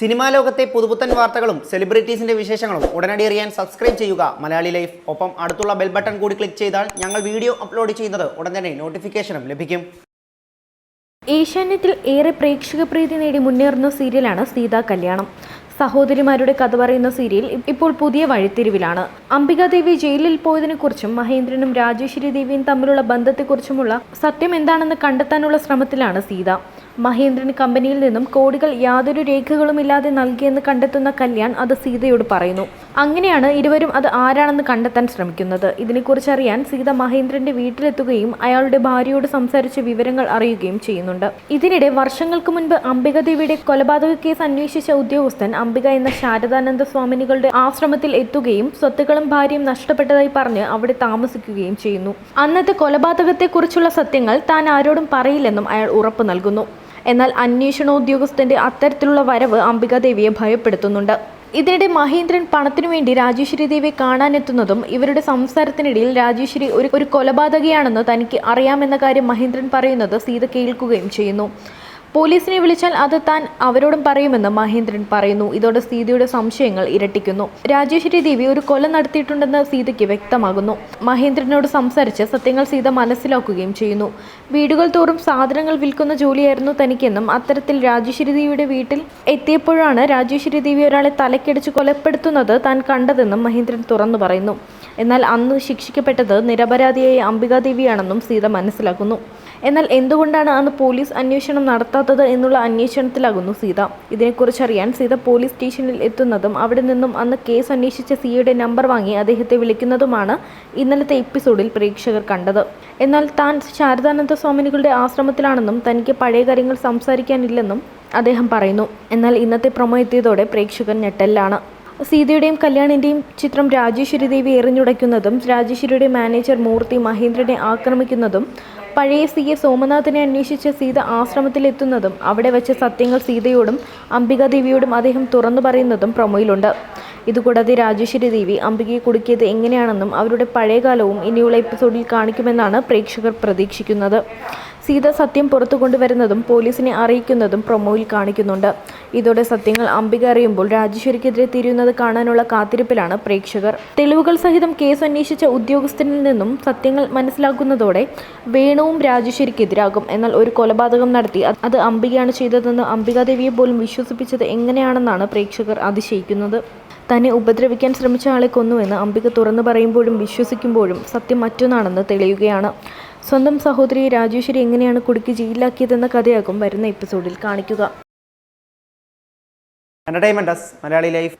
Cinema ലോകത്തെ പുതുപുത്തൻ വാർത്തകളും സെലിബ്രിറ്റീസിന്റെ വിശേഷങ്ങളും ഉടനടി അറിയാൻ സബ്സ്ക്രൈബ് ചെയ്യുക. മലയാളി ലൈഫ്. ഒപ്പം അടുത്തുള്ള ബെൽ ബട്ടൺ കൂടി ക്ലിക്ക് ചെയ്താൽ ഞങ്ങൾ വീഡിയോ അപ്ലോഡ് ചെയ്യുന്നത് ഉടൻ തന്നെ നോട്ടിഫിക്കേഷനും ലഭിക്കും. ഏഷ്യാനെറ്റിൽ ഏറെ പ്രേക്ഷക പ്രീതി നേടി മുന്നേറുന്ന സീരിയലാണ് സീതാ കല്യാണം. സഹോദരിമാരുടെ കഥ പറയുന്ന സീരിയൽ ഇപ്പോൾ പുതിയ വഴിത്തിരിവിലാണ്. അംബികാദേവി ജയിലിൽ പോയതിനെക്കുറിച്ചും മഹേന്ദ്രനും രാജേശ്വരി ദേവിയും തമ്മിലുള്ള ബന്ധത്തെക്കുറിച്ചുമുള്ള സത്യം എന്താണെന്ന് കണ്ടെത്താനുള്ള ശ്രമത്തിലാണ് സീത. മഹേന്ദ്രൻ കമ്പനിയിൽ നിന്നും കോടികൾ യാതൊരു രേഖകളുമില്ലാതെ നൽകിയെന്ന് കണ്ടെത്തുന്ന കല്യാൺ അത് സീതയോട് പറയുന്നു. അങ്ങനെയാണ് ഇരുവരും അത് ആരാണെന്ന് കണ്ടെത്താൻ ശ്രമിക്കുന്നത്. ഇതിനെക്കുറിച്ചറിയാൻ സീത മഹേന്ദ്രന്റെ വീട്ടിലെത്തുകയും അയാളുടെ ഭാര്യയോട് സംസാരിച്ച് വിവരങ്ങൾ അറിയുകയും ചെയ്യുന്നുണ്ട്. ഇതിനിടെ വർഷങ്ങൾക്ക് മുൻപ് അംബിക ദേവിയുടെ കൊലപാതക കേസ് അന്വേഷിച്ച ഉദ്യോഗസ്ഥൻ അംബിക എന്ന ശാരദാനന്ദ സ്വാമിനികളുടെ ആശ്രമത്തിൽ എത്തുകയും സ്വത്തുക്കളും ഭാര്യയും നഷ്ടപ്പെട്ടതായി പറഞ്ഞ് അവിടെ താമസിക്കുകയും ചെയ്യുന്നു. അന്നത്തെ കൊലപാതകത്തെക്കുറിച്ചുള്ള സത്യങ്ങൾ താൻ ആരോടും പറയില്ലെന്നും അയാൾ ഉറപ്പു നൽകുന്നു. എന്നാൽ അന്വേഷണോദ്യോഗസ്ഥന്റെ അത്തരത്തിലുള്ള വരവ് അംബികാദേവിയെ ഭയപ്പെടുത്തുന്നുണ്ട്. ഇതിനിടെ മഹേന്ദ്രൻ പണത്തിനു വേണ്ടി രാജേശ്വരി ദേവിയെ കാണാനെത്തുന്നതും ഇവരുടെ സംസാരത്തിനിടയിൽ രാജേശ്വരി ഒരു ഒരു കൊലപാതകയാണെന്ന് തനിക്ക് അറിയാമെന്ന കാര്യം മഹേന്ദ്രൻ പറയുന്നത് സീത കേൾക്കുകയും ചെയ്യുന്നു. പോലീസിനെ വിളിച്ചാൽ അത് താൻ അവരോടും പറയുമെന്ന് മഹേന്ദ്രൻ പറയുന്നു. ഇതോടെ സീതയുടെ സംശയങ്ങൾ ഇരട്ടിക്കുന്നു. രാജേശ്വരി ദേവി ഒരു കൊല നടത്തിയിട്ടുണ്ടെന്ന് സീതയ്ക്ക് വ്യക്തമാകുന്നു. മഹേന്ദ്രനോട് സംസാരിച്ച് സത്യങ്ങൾ സീത മനസ്സിലാക്കുകയും ചെയ്യുന്നു. വീടുകൾ തോറും സാധനങ്ങൾ വിൽക്കുന്ന ജോലിയായിരുന്നു തനിക്കെന്നും അത്തരത്തിൽ രാജേശ്വരി ദേവിയുടെ വീട്ടിൽ എത്തിയപ്പോഴാണ് രാജേശ്വരി ദേവി ഒരാളെ തലക്കടിച്ച് കൊലപ്പെടുത്തുന്നത് താൻ കണ്ടതെന്നും മഹേന്ദ്രൻ തുറന്നു പറയുന്നു. എന്നാൽ അന്ന് ശിക്ഷിക്കപ്പെട്ടത് നിരപരാധിയായ അംബികാദേവിയാണെന്നും സീത മനസ്സിലാക്കുന്നു. എന്നാൽ എന്തുകൊണ്ടാണ് അന്ന് പോലീസ് അന്വേഷണം നടത്താത്തത് എന്നുള്ള അന്വേഷണത്തിലാകുന്നു സീത. ഇതിനെക്കുറിച്ചറിയാൻ സീത പോലീസ് സ്റ്റേഷനിൽ എത്തുന്നതും അവിടെ നിന്നും അന്ന് കേസ് അന്വേഷിച്ച സിയുടെ നമ്പർ വാങ്ങി അദ്ദേഹത്തെ വിളിക്കുന്നതുമാണ് ഇന്നലത്തെ എപ്പിസോഡിൽ പ്രേക്ഷകർ കണ്ടത്. എന്നാൽ താൻ ശാരദാനന്ദ സ്വാമിനികളുടെ ആശ്രമത്തിലാണെന്നും തനിക്ക് പഴയ കാര്യങ്ങൾ സംസാരിക്കാനില്ലെന്നും അദ്ദേഹം പറയുന്നു. എന്നാൽ ഇന്നത്തെ പ്രൊമോ എത്തിയതോടെ പ്രേക്ഷകർ ഞെട്ടലിലാണ്. സീതയുടെയും കല്യാണിന്റെയും ചിത്രം രാജേശ്വരി ദേവി എറിഞ്ഞുടയ്ക്കുന്നതും രാജേശ്വരിയുടെ മാനേജർ മൂർത്തി മഹേന്ദ്രനെ ആക്രമിക്കുന്നതും പഴയ സി എ സോമനാഥിനെ അന്വേഷിച്ച് സീത ആശ്രമത്തിലെത്തുന്നതും അവിടെ വെച്ച് സത്യങ്ങൾ സീതയോടും അംബികാദേവിയോടും അദ്ദേഹം തുറന്നു പറയുന്നതും പ്രൊമോയിലുണ്ട്. ഇതുകൂടാതെ രാജേശ്വരി ദേവി അംബികയെ കുടുക്കിയത് എങ്ങനെയാണെന്നും അവരുടെ പഴയകാലവും ഇനിയുള്ള എപ്പിസോഡിൽ കാണിക്കുമെന്നാണ് പ്രേക്ഷകർ പ്രതീക്ഷിക്കുന്നത്. സീത സത്യം പുറത്തു കൊണ്ടുവരുന്നതും പോലീസിനെ അറിയിക്കുന്നതും പ്രൊമോയിൽ കാണിക്കുന്നുണ്ട്. ഇതോടെ സത്യങ്ങൾ അംബിക അറിയുമ്പോൾ രാജേശ്വരിക്കെതിരെ തിരിയുന്നത് കാണാനുള്ള കാത്തിരിപ്പിലാണ് പ്രേക്ഷകർ. തെളിവുകൾ സഹിതം കേസ് അന്വേഷിച്ച ഉദ്യോഗസ്ഥനിൽ നിന്നും സത്യങ്ങൾ മനസ്സിലാക്കുന്നതോടെ വേണുവും രാജേശ്വരിക്കെതിരാകും എന്നാൽ ഒരു കൊലപാതകം നടത്തി അത് അംബികയാണ് ചെയ്തതെന്ന് അംബികാദേവിയെ പോലും വിശ്വസിപ്പിച്ചത് എങ്ങനെയാണെന്നാണ് പ്രേക്ഷകർ അതിശയിക്കുന്നത്. തന്നെ ഉപദ്രവിക്കാൻ ശ്രമിച്ച ആളെ കൊന്നുവെന്ന് അംബിക തുറന്നു പറയുമ്പോഴും വിശ്വസിക്കുമ്പോഴും സത്യം മറ്റൊന്നാണെന്ന് തെളിയുകയാണ്. സ്വന്തം സഹോദരി രാജേശ്വരി എങ്ങനെയാണ് കുടുക്കി ജയിലിലാക്കിയതെന്ന കഥയാകും വരുന്ന എപ്പിസോഡിൽ കാണിക്കുക. Entertainment Malayali life